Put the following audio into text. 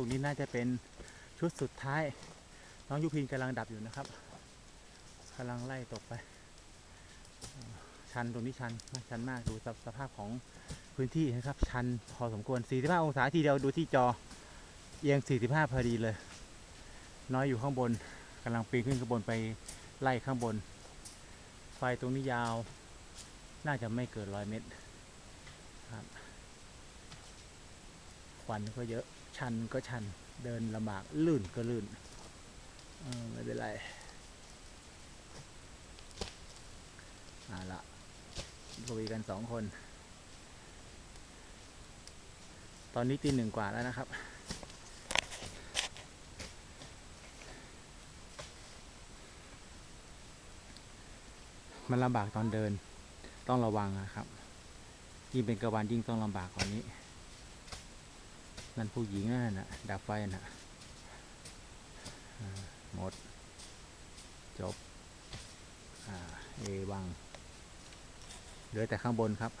ตรงนี้น่าจะเป็นชุดสุดท้าย น้องยุพินกำลังดับอยู่นะครับกำลังไล่ตกไป ชันตรงนี้ชันมากชันมากดูสภสภาพของพื้นที่นะครับ ชันพอสมควร 45 องศาทีเดียวดูที่จอเอียง 45 พอดีเลย น้อยอยู่ข้างบนกำลังปีนขึ้นข้างบนไปไล่ข้างบน ไฟตรงนี้ยาว น่าจะไม่เกินร้อยเมตรครับ ควันก็เยอะ ชันก็ชัน เดินลำบาก ลื่นก็ลื่น ไม่เป็นไรเอาละคุยกันสองคน ตอนนี้ตีหนึ่งกว่าแล้วนะครับ มันลำบากตอนเดิน ต้องระวังนะครับ ยิ่งเป็นกลางวันยิ่งต้องลำบากกว่านี้ นั่นผู้หญิงนั่นน่ะดับไฟน่ะหมด จบอเอวังเหลือแต่ข้างบนครับ